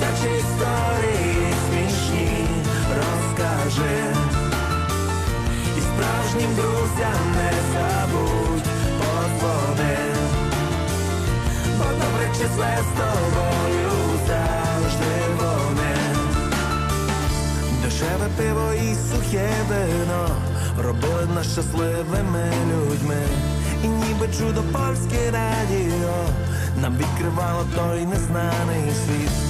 Дитячі історії смішні розкажи. І справжнім друзям не забудь подзвони. Бо добре числе з тобою завжди вони. Дешеве пиво і сухе вино робили щасливими людьми. І ніби чудо польське радіо нам відкривало той незнаний світ.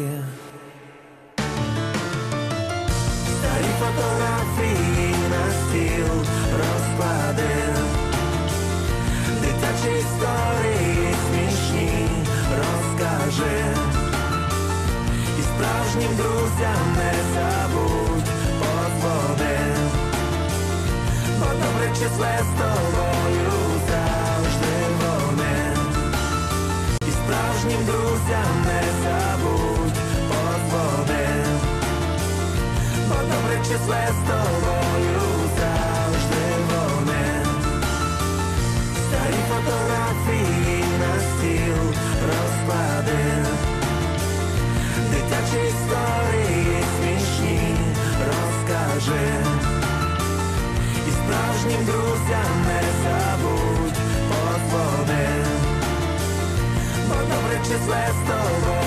Справжнім друзям не забудь подзвони. Бо добре числе з тобою завжди вони. І справжнім друзям не забудь подзвони. Бо добре числе з тобою розкажи. І справжнім друзям не забудь подзвони. Бо добре числе з тобою